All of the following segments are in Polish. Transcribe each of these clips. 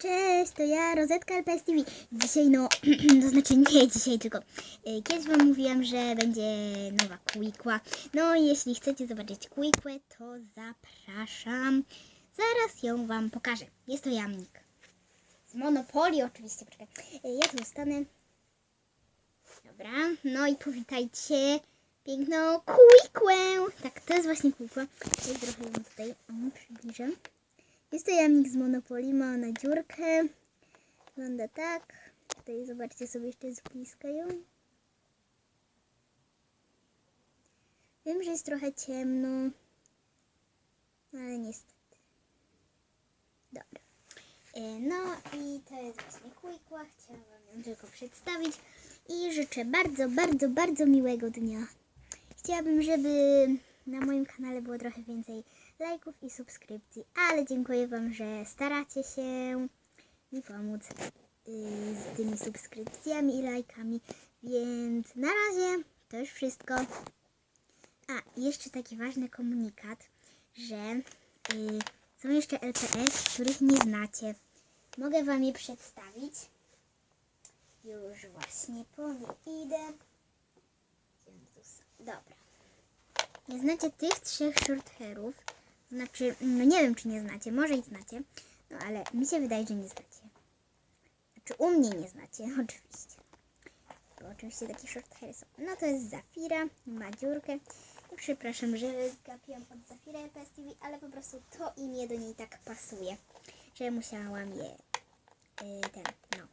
Cześć, to ja, Rozetka LPS TV. Dzisiaj, no, to znaczy nie dzisiaj, tylko y, kiedyś Wam mówiłam, że będzie nowa Quikła. No i jeśli chcecie zobaczyć Quikłę, to zapraszam. Zaraz ją Wam pokażę. Jest to jamnik. Z Monopolii oczywiście, poczekaj. Y, Ja tu zostanę. Dobra, no i powitajcie piękną Quikłę. Tak, to jest właśnie. Ja trochę ją tutaj przybliżę. Jest to jamnik z Monopolii, ma na dziurkę. Wygląda tak. Tutaj zobaczcie sobie jeszcze z bliska ją. Wiem, że jest trochę ciemno, ale niestety. Dobra. E, No i to jest właśnie Quikła. Chciałam Wam ją tylko przedstawić i życzę bardzo, bardzo, bardzo miłego dnia. Chciałabym, żeby na moim kanale było trochę więcej lajków i subskrypcji, ale dziękuję Wam, że staracie się mi pomóc yy, z tymi subskrypcjami i lajkami, więc na razie to już wszystko. A, jeszcze taki ważny komunikat, że yy, są jeszcze LPS, których nie znacie. Mogę Wam je przedstawić. Już właśnie po nie idę. Dobra. Nie znacie tych trzech shorthairów. Znaczy, no nie wiem, czy nie znacie, może i znacie, no ale mi się wydaje, że nie znacie. Znaczy, u mnie nie znacie, oczywiście. Bo oczywiście takie shorthairy są. No to jest Zafira, ma dziurkę. I przepraszam, że zgapiłam od Zafira LPS TV, ale po prostu to imię do niej tak pasuje, że musiałam je, yy, ten, no.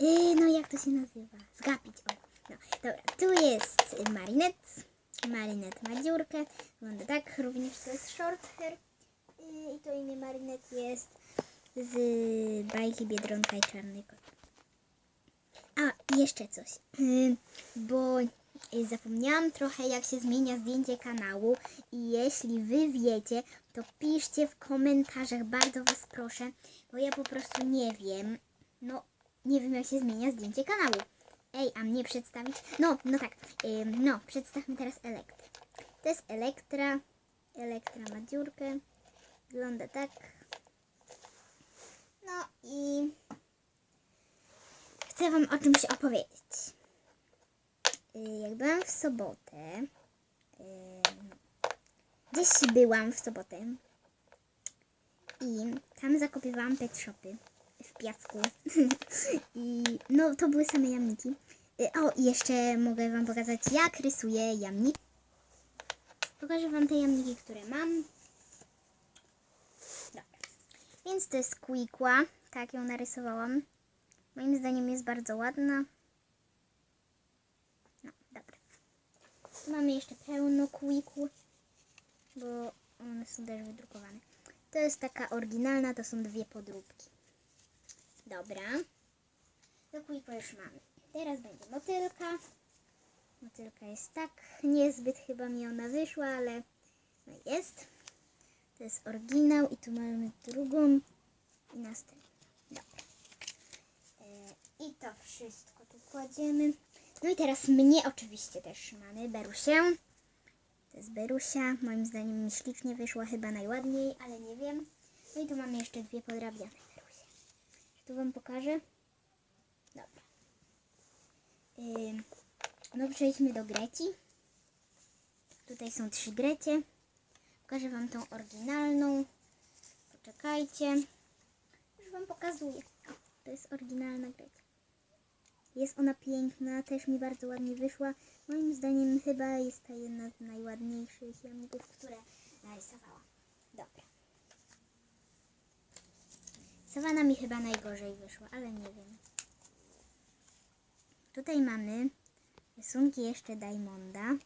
Yy, no jak to się nazywa? Zgapić, o. No, dobra, tu jest Marinette. Marinette ma dziurkę. Wygląda tak, również to jest short hair. I to imię Marinette jest z bajki Biedronka i Czarny Kot. A, jeszcze coś. Yy, bo yy, zapomniałam trochę, jak się zmienia zdjęcie kanału. I jeśli wy wiecie, to piszcie w komentarzach, bardzo was proszę, bo ja po prostu nie wiem. No, nie wiem, jak się zmienia zdjęcie kanału. Ej, a mnie przedstawić? No, no tak. No, przedstawmy teraz Elektrę. To jest Elektra. Elektra ma dziurkę. Wygląda tak. No i chcę Wam o czymś opowiedzieć. Yy, jak byłam w sobotę, yy, gdzieś byłam w sobotę i tam zakopywałam pet shopy w piasku. I no, to były same jamniki. Y, O, i jeszcze mogę Wam pokazać, jak rysuję jamnik. Pokażę Wam te jamniki, które mam. Dobra. Więc to jest Quikła. Tak ją narysowałam. Moim zdaniem jest bardzo ładna. No, dobra. Tu mamy jeszcze pełno Quikł, bo one są też wydrukowane. To jest taka oryginalna, to są dwie podróbki. Dobra. Do Quicko już mamy. Teraz będzie motylka. Motylka jest tak. Niezbyt chyba mi ona wyszła, ale no jest. To jest oryginał i tu mamy drugą i następną. Dobra. E, I to wszystko tu kładziemy. No i teraz mnie oczywiście też mamy. Berusię. To jest Berusia. Moim zdaniem mi ślicznie wyszła chyba najładniej, ale nie wiem. No i tu mamy jeszcze dwie podrabiane. Wam pokażę. Dobra. Ym, no przejdźmy do Greci. Tutaj są trzy Grecie. Pokażę Wam tą oryginalną. Poczekajcie. Już Wam pokazuję. O, to jest oryginalna Grecia. Jest ona piękna, też mi bardzo ładnie wyszła. Moim zdaniem chyba jest to jedna z najładniejszych jamników, które narysowałam. Dobra. Sawana mi chyba najgorzej wyszła, ale nie wiem. Tutaj mamy rysunki jeszcze Diamonda.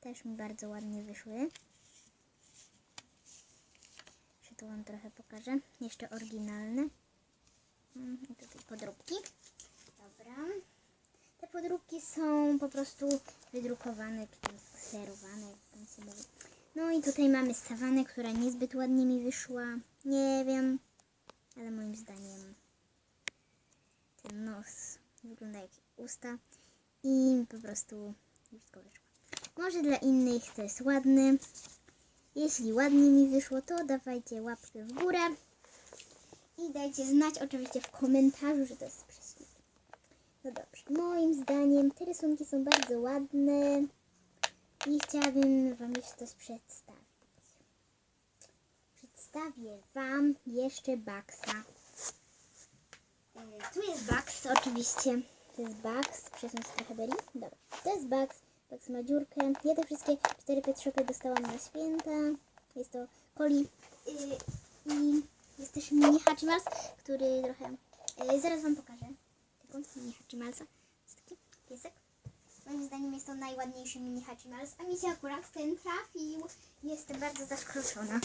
Też mi bardzo ładnie wyszły. Jeszcze tu Wam trochę pokażę. Jeszcze oryginalne. Mm, I tutaj podróbki. Dobra. Te podróbki są po prostu wydrukowane, czy tam skserowane, jak tam się mówi. No i tutaj mamy sawanę, która niezbyt ładnie mi wyszła. Nie wiem, ale moim zdaniem ten nos wygląda jak usta i po prostu wszystko wyszło. Może dla innych to jest ładny. Jeśli ładnie mi wyszło, to dawajcie łapkę w górę. I dajcie znać oczywiście w komentarzu, że to jest prześliczne. No dobrze, moim zdaniem te rysunki są bardzo ładne i chciałabym Wam jeszcze coś przedstawić. Przedstawię Wam jeszcze Baxa. E, Tu jest Bax, oczywiście. To jest Bax. Przesunę się trochę Beri. Dobra. To jest Bax. Bax ma dziurkę. Ja te wszystkie cztery pet dostałam na święta. Jest to Coli. Yy, I jest też mini Hachimals, który trochę... Yy, zaraz Wam pokażę. Taką mini Hachimalsa. Jest taki piesek. Moim zdaniem jest to najładniejszy mini Hachimals, a mi się akurat ten trafił. Jestem bardzo zaskoczona.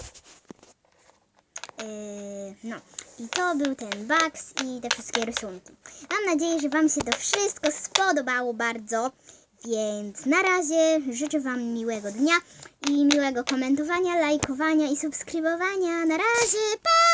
Yy, no, i to był ten Bugs i te wszystkie rysunki. Mam nadzieję, że Wam się to wszystko spodobało bardzo. Więc na razie życzę Wam miłego dnia i miłego komentowania, lajkowania i subskrybowania. Na razie, pa!